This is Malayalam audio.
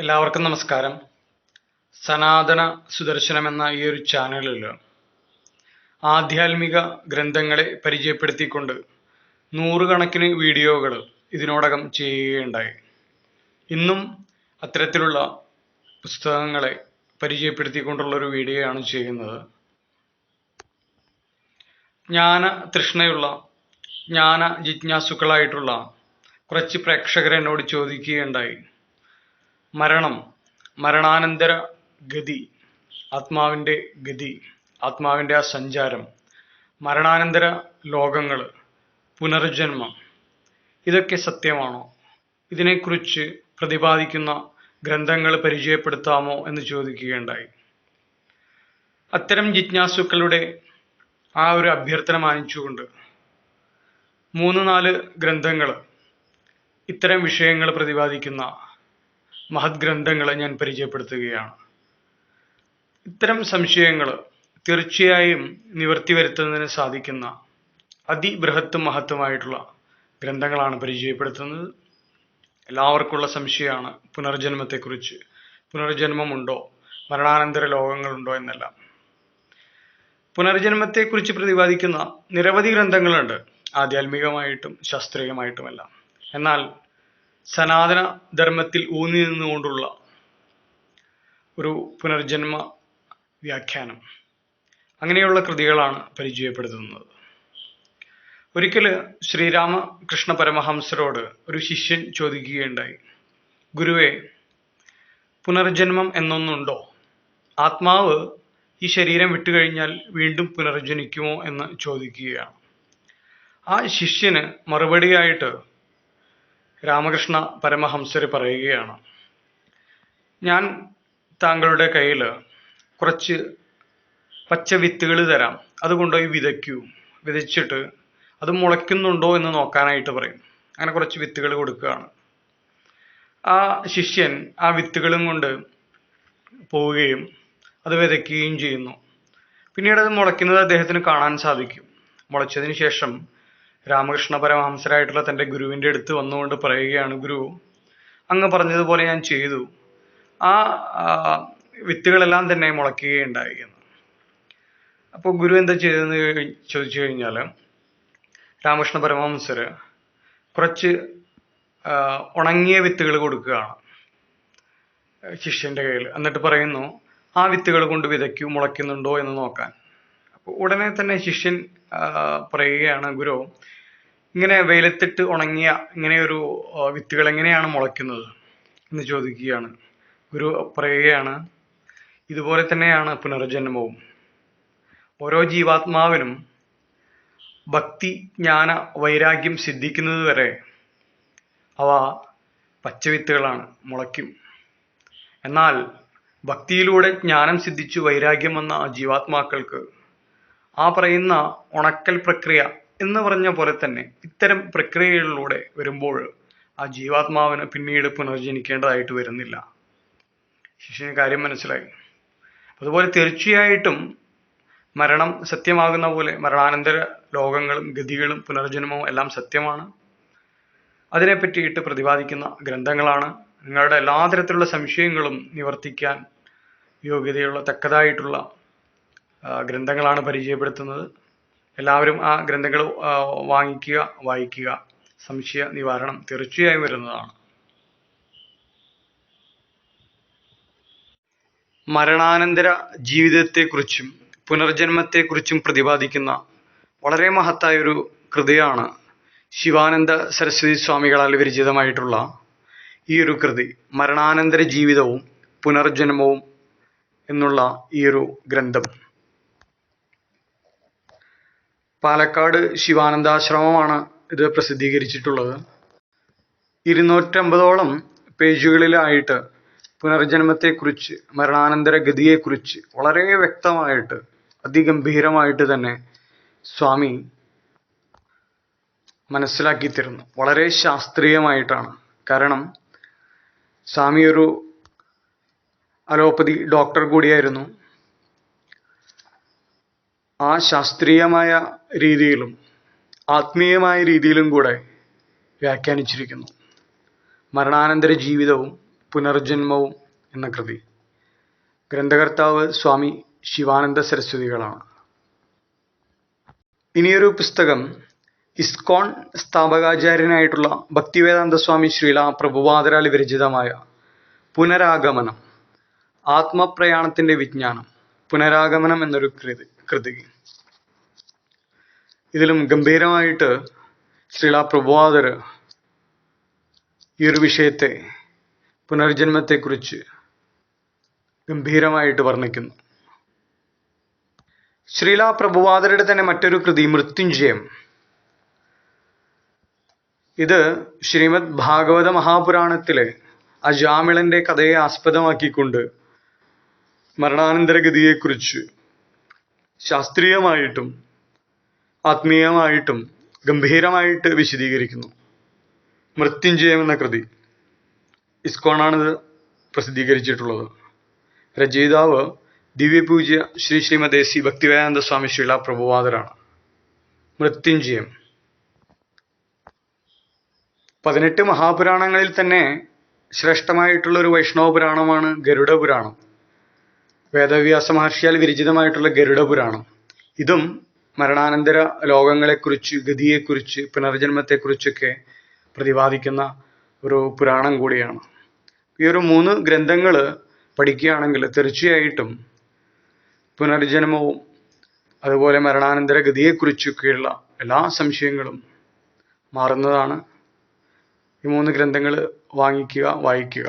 എല്ലാവർക്കും നമസ്കാരം. സനാതന സുദർശനം എന്ന ഈ ഒരു ചാനലിൽ ആധ്യാത്മിക ഗ്രന്ഥങ്ങളെ പരിചയപ്പെടുത്തിക്കൊണ്ട് നൂറുകണക്കിന് വീഡിയോകൾ ഇതിനോടകം ചെയ്യുകയുണ്ടായി. ഇന്നും അത്തരത്തിലുള്ള പുസ്തകങ്ങളെ പരിചയപ്പെടുത്തിക്കൊണ്ടുള്ള ഒരു വീഡിയോയാണ് ചെയ്യുന്നത്. ജ്ഞാന തൃഷ്ണയുള്ള ജ്ഞാന ജിജ്ഞാസുക്കളായിട്ടുള്ള കുറച്ച് പ്രേക്ഷകരെന്നോട് ചോദിക്കുകയുണ്ടായി. മരണം മരണാനന്തര ഗതി ആത്മാവിന്റെ ഗതി ആത്മാവിന്റെ ആ സഞ്ചാരം മരണാനന്തര ലോകങ്ങൾ പുനർജന്മം. ഇതൊക്കെ സത്യമാണോ? ഇതിനെക്കുറിച്ച് പ്രതിപാദിക്കുന്ന ഗ്രന്ഥങ്ങൾ പരിചയപ്പെടുത്താമോ എന്ന് ചോദിക്കുകയുണ്ടായി. അത്തരം ജിജ്ഞാസുക്കളുടെ ആ ഒരു അഭ്യർത്ഥന മാനിച്ചുകൊണ്ട് മൂന്ന് നാല് ഗ്രന്ഥങ്ങൾ ഇത്തരം വിഷയങ്ങൾ പ്രതിപാദിക്കുന്ന മഹത് ഗ്രന്ഥങ്ങളെ ഞാൻ പരിചയപ്പെടുത്തുകയാണ്. ഇത്തരം സംശയങ്ങൾ തീർച്ചയായും നിവർത്തി വരുത്തുന്നതിന് സാധിക്കുന്ന അതിബൃഹത്തും മഹത്വമായിട്ടുള്ള ഗ്രന്ഥങ്ങളാണ് പരിചയപ്പെടുത്തുന്നത്. എല്ലാവർക്കുമുള്ള സംശയമാണ് പുനർജന്മത്തെക്കുറിച്ച്. പുനർജന്മമുണ്ടോ? മരണാനന്തര ലോകങ്ങളുണ്ടോ എന്നെല്ലാം. പുനർജന്മത്തെക്കുറിച്ച് പ്രതിപാദിക്കുന്ന നിരവധി ഗ്രന്ഥങ്ങളുണ്ട്. ആധ്യാത്മികമായിട്ടും ശാസ്ത്രീയമായിട്ടുമെല്ലാം. എന്നാൽ സനാതന ധർമ്മത്തിൽ ഊന്നി നിന്നുകൊണ്ടുള്ള ഒരു പുനർജന്മ വ്യാഖ്യാനം. അങ്ങനെയുള്ള കൃതികളാണ് പരിചയപ്പെടുത്തുന്നത്. ഒരിക്കൽ ശ്രീരാമകൃഷ്ണ പരമഹംസരോട് ഒരു ശിഷ്യൻ ചോദിക്കുകയുണ്ടായി ഗുരുവെ പുനർജന്മം എന്നൊന്നുണ്ടോ? ആത്മാവ് ഈ ശരീരം വിട്ടുകഴിഞ്ഞാൽ വീണ്ടും പുനർജനിക്കുമോ? എന്ന് ചോദിക്കുകയാണ്. ആ ശിഷ്യന് മറുപടിയായിട്ട് രാമകൃഷ്ണ പരമഹംസർ പറയുകയാണ്. ഞാൻ താങ്കളുടെ കയ്യിൽ കുറച്ച് പച്ച വിത്തുകൾ തരാം. അത് കൊണ്ടുപോയി വിതയ്ക്കൂ. വിതച്ചിട്ട് അത് മുളയ്ക്കുന്നുണ്ടോ എന്ന് നോക്കാനായിട്ട് പറയും. അങ്ങനെ കുറച്ച് വിത്തുകൾ കൊടുക്കുകയാണ്. ആ ശിഷ്യൻ ആ വിത്തുകളും കൊണ്ട് പോവുകയും അത് വിതയ്ക്കുകയും ചെയ്യുന്നു. പിന്നീട് അത് മുളയ്ക്കുന്നത് അദ്ദേഹത്തിന് കാണാൻ സാധിക്കും. മുളച്ചതിന് ശേഷം രാമകൃഷ്ണ പരമഹംസരായിട്ടുള്ള തന്റെ ഗുരുവിന്റെ അടുത്ത് വന്നുകൊണ്ട് പറയുകയാണ് ഗുരു അങ്ങ് പറഞ്ഞതുപോലെ ഞാൻ ചെയ്തു. ആ വിത്തുകളെല്ലാം തന്നെ മുളയ്ക്കുകയുണ്ടായി. എന്ന് അപ്പോൾ ഗുരു എന്താ ചെയ്തതെന്ന് ചോദിച്ചു കഴിഞ്ഞാൽ രാമകൃഷ്ണ പരമഹംസർ കുറച്ച് ഉണങ്ങിയ വിത്തുകൾ കൊടുക്കുകയാണ് ശിഷ്യന്റെ കയ്യിൽ എന്നിട്ട് പറയുന്നു ആ വിത്തുകൾ കൊണ്ട് വിതയ്ക്കൂ മുളയ്ക്കുന്നുണ്ടോ എന്ന് നോക്കാൻ. അപ്പോൾ ഉടനെ തന്നെ ശിഷ്യൻ പറയുകയാണ് ഗുരു ഇങ്ങനെ വെയിലത്തിട്ട് ഉണങ്ങിയ ഇങ്ങനെ ഒരു വിത്തുകൾ എങ്ങനെയാണ് മുളയ്ക്കുന്നത് എന്ന് ചോദിക്കുകയാണ്. ഗുരു പറയുകയാണ് ഇതുപോലെ തന്നെയാണ് പുനർജന്മവും. ഓരോ ജീവാത്മാവിനും ഭക്തി ജ്ഞാന വൈരാഗ്യം സിദ്ധിക്കുന്നത് വരെ അവ പച്ചവിത്തുകളാണ് മുളയ്ക്കും. എന്നാൽ ഭക്തിയിലൂടെ ജ്ഞാനം സിദ്ധിച്ചു വൈരാഗ്യം വന്ന ജീവാത്മാക്കൾക്ക് ആ പറയുന്ന ഉണക്കൽ പ്രക്രിയ എന്ന് പറഞ്ഞ പോലെ തന്നെ ഇത്തരം പ്രക്രിയകളിലൂടെ വരുമ്പോൾ ആ ജീവാത്മാവിന് പിന്നീട് പുനർജനിക്കേണ്ടതായിട്ട് വരുന്നില്ല. ശിഷ്യന് കാര്യം മനസ്സിലായി. അതുപോലെ തീർച്ചയായിട്ടും മരണം സത്യമാകുന്ന പോലെ മരണാനന്തര ലോകങ്ങളും ഗതികളും പുനർജന്മവും എല്ലാം സത്യമാണ്. അതിനെ പറ്റിയിട്ട് പ്രതിപാദിക്കുന്ന ഗ്രന്ഥങ്ങളാണ്. നിങ്ങളുടെ എല്ലാ തരത്തിലുള്ള സംശയങ്ങളും നിവർത്തിക്കാൻ യോഗ്യതയുള്ള തക്കതായിട്ടുള്ള ഗ്രന്ഥങ്ങളാണ് പരിചയപ്പെടുത്തുന്നത്. എല്ലാവരും ആ ഗ്രന്ഥങ്ങൾ വാങ്ങിക്കുക വായിക്കുക. സംശയ നിവാരണം തീർച്ചയായും വരുന്നതാണ്. മരണാനന്തര ജീവിതത്തെക്കുറിച്ചും പുനർജന്മത്തെക്കുറിച്ചും പ്രതിപാദിക്കുന്ന വളരെ മഹത്തായൊരു കൃതിയാണ് ശിവാനന്ദ സരസ്വതി സ്വാമികളാൽ വിരചിതമായിട്ടുള്ള ഈ ഒരു കൃതി മരണാനന്തര ജീവിതവും പുനർജന്മവും എന്നുള്ള ഈ ഒരു ഗ്രന്ഥം. പാലക്കാട് ശിവാനന്ദാശ്രമമാണ് ഇത് പ്രസിദ്ധീകരിച്ചിട്ടുള്ളത്. ഇരുന്നൂറ്റമ്പതോളം പേജുകളിലായിട്ട് പുനർജന്മത്തെക്കുറിച്ച് മരണാനന്തര ഗതിയെക്കുറിച്ച് വളരെ വ്യക്തമായിട്ട് അതിഗംഭീരമായിട്ട് തന്നെ സ്വാമി മനസ്സിലാക്കി തരുന്നു വളരെ ശാസ്ത്രീയമായിട്ടാണ്. കാരണം സ്വാമി ഒരു അലോപ്പതി ഡോക്ടർ കൂടിയായിരുന്നു. ആ ശാസ്ത്രീയമായ രീതിയിലും ആത്മീയമായ രീതിയിലും കൂടെ വ്യാഖ്യാനിച്ചിരിക്കുന്നു. മരണാനന്തര ജീവിതവും പുനർജന്മവും എന്ന കൃതി. ഗ്രന്ഥകർത്താവ് സ്വാമി ശിവാനന്ദ സരസ്വതികളാണ്. ഇനിയൊരു പുസ്തകം ഇസ്കോൺ സ്ഥാപകാചാര്യനായിട്ടുള്ള ഭക്തിവേദാന്ത സ്വാമി ശ്രീല പ്രഭുവാദരാളി വിരചിതമായ പുനരാഗമനം ആത്മപ്രയാണത്തിന്റെ വിജ്ഞാനം പുനരാഗമനം എന്നൊരു കൃതി. കൃതി. ഇതിലും ഗംഭീരമായിട്ട് ശ്രീല പ്രഭാതർ ഈ ഒരു വിഷയത്തെ പുനർജന്മത്തെക്കുറിച്ച് ഗംഭീരമായിട്ട് വർണിക്കുന്നു. ശ്രീല പ്രഭുവാദരുടെ തന്നെ മറ്റൊരു കൃതി മൃത്യുഞ്ജയം. ഇത് ശ്രീമദ് ഭാഗവത മഹാപുരാണത്തിലെ അജാമിളന്റെ കഥയെ ആസ്പദമാക്കിക്കൊണ്ട് മരണാനന്തരഗതിയെക്കുറിച്ച് ശാസ്ത്രീയമായിട്ടും ആത്മീയമായിട്ടും ഗംഭീരമായിട്ട് വിശദീകരിക്കുന്നു. മൃത്യുഞ്ജയം എന്ന കൃതി ഇസ്കോണാണിത് പ്രസിദ്ധീകരിച്ചിട്ടുള്ളത്. രചയിതാവ് ദിവ്യപൂജ്യ ശ്രീ ശ്രീമദേശി ഭക്തിവേദാന്ത സ്വാമി ശ്രീല പ്രഭുവാദരാണ് മൃത്യുഞ്ജയം. പതിനെട്ട് മഹാപുരാണങ്ങളിൽ തന്നെ ശ്രേഷ്ഠമായിട്ടുള്ള ഒരു വൈഷ്ണവ പുരാണമാണ് ഗരുഡ പുരാണം വേദവ്യാസ മഹർഷിയാൽ വിരചിതമായിട്ടുള്ള ഗരുഡ പുരാണം ഇതും മരണാനന്തര ലോകങ്ങളെക്കുറിച്ച് ഗതിയെക്കുറിച്ച് പുനർജന്മത്തെക്കുറിച്ചൊക്കെ പ്രതിപാദിക്കുന്ന ഒരു പുരാണം കൂടിയാണ്. ഈ ഒരു മൂന്ന് ഗ്രന്ഥങ്ങൾ പഠിക്കുകയാണെങ്കിൽ തീർച്ചയായിട്ടും പുനർജന്മവും അതുപോലെ മരണാനന്തര ഗതിയെക്കുറിച്ചൊക്കെയുള്ള എല്ലാ സംശയങ്ങളും മാറുന്നതാണ്. ഈ മൂന്ന് ഗ്രന്ഥങ്ങൾ വാങ്ങിക്കുക വായിക്കുക.